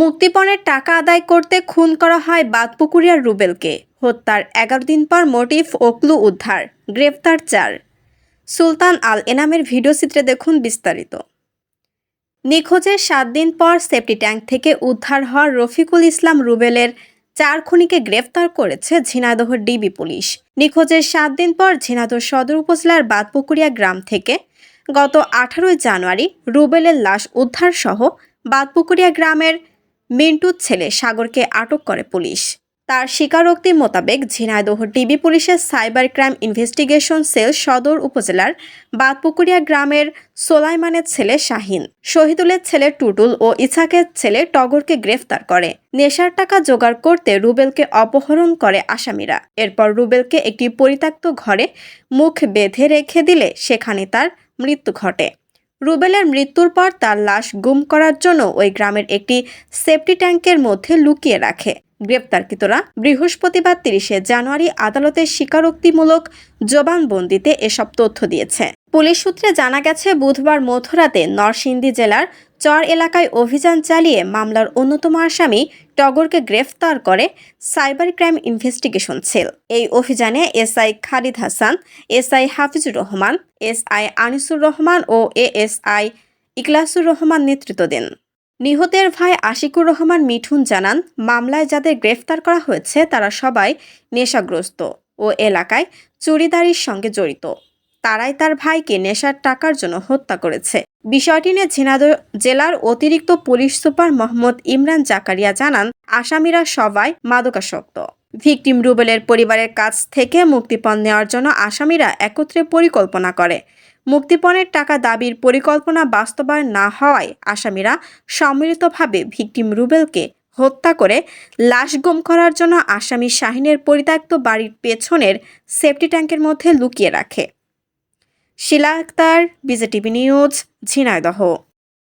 মুক্তিপণের টাকা আদায় করতে খুন করা হয় বাদপুকুরিয়ার রুবেলকে। হত্যার এগারো দিন পর মোটিভ ও ক্লু উদ্ধার। গ্রেফতার চার। সুলতান আল এনামের ভিডিও চিত্রে দেখুন বিস্তারিত। নিখোঁজের সাত দিন পর সেফটি ট্যাঙ্ক থেকে উদ্ধার হওয়া রফিকুল ইসলাম রুবেলের চার খুনিকে গ্রেফতার করেছে ঝিনাইদহ ডিবি পুলিশ। নিখোঁজের সাত দিন পর ঝিনাইদহ সদর উপজেলার বাদপুকুরিয়া গ্রাম থেকে গত আঠারোই জানুয়ারি রুবেলের লাশ উদ্ধার সহ বাদপুকুরিয়া গ্রামের মিন্টুর ছেলে সাগরকে আটক করে পুলিশ। তার স্বীকারোক্তি মোতাবেক ঝিনাইদহ ডিবি পুলিশের সাইবার ক্রাইম ইনভেস্টিগেশন সেল সদর উপজেলার বাদপুকুরিয়া গ্রামের সোলাইমানের ছেলে শাহিন। শহীদুলের ছেলে টুটুল ও ইসাকের ছেলে টগরকে গ্রেফতার করে। নেশার টাকা জোগাড় করতে রুবেলকে অপহরণ করে আসামিরা। এরপর রুবেলকে একটি পরিত্যক্ত ঘরে মুখ বেঁধে রেখে দিলে সেখানে তার মৃত্যু ঘটে। রুবেলের মৃত্যুর পর তার লাশ গুম করার জন্য ওই গ্রামের একটি সেফটি ট্যাঙ্কের মধ্যে লুকিয়ে রাখে। গ্রেপ্তারকৃতরা বৃহস্পতিবার তিরিশে জানুয়ারি আদালতের স্বীকারোক্তিমূলক জবানবন্দিতে এসব তথ্য দিয়েছে। পুলিশ সূত্রে জানা গেছে, বুধবার মধ্যরাতে নরসিংদী জেলার চর এলাকায় অভিযান চালিয়ে মামলার অন্যতম আসামি টগরকে গ্রেফতার করে সাইবার ক্রাইম ইনভেস্টিগেশন সেল। এই অভিযানে SI Khalid Hasan, SI Hafizur Rahman, SI Anisur Rahman ও এএসআই ইকলাসুর রহমান নেতৃত্ব দেন। নিহতের ভাই আশিকুর রহমান মিঠুন জানান, মামলায় যাদের গ্রেফতার করা হয়েছে তারা সবাই নেশাগ্রস্ত ও এলাকায় চুরিদারির সঙ্গে জড়িত। তারাই তার ভাইকে নেশার টাকার জন্য হত্যা করেছে। বিষয়টি নিয়ে ঝিনাইদহ জেলার অতিরিক্ত পুলিশ সুপার মোহাম্মদ ইমরান জাকারিয়া জানান, আসামিরা সবাই মাদকাসক্ত। ভিকটিম রুবেলের পরিবারের কাছ থেকে মুক্তিপণ নেওয়ার জন্য আসামিরা একত্রে পরিকল্পনা করে। মুক্তিপণের টাকা দাবির পরিকল্পনা বাস্তবায়ন না হওয়ায় আসামিরা সম্মিলিতভাবে ভিকটিম রুবেলকে হত্যা করে লাশ গুম করার জন্য আসামি শাহিনের পরিত্যক্ত বাড়ির পেছনের সেফটি ট্যাঙ্কের মধ্যে লুকিয়ে রাখে। Shila Akter BJTV news Jhenaidah.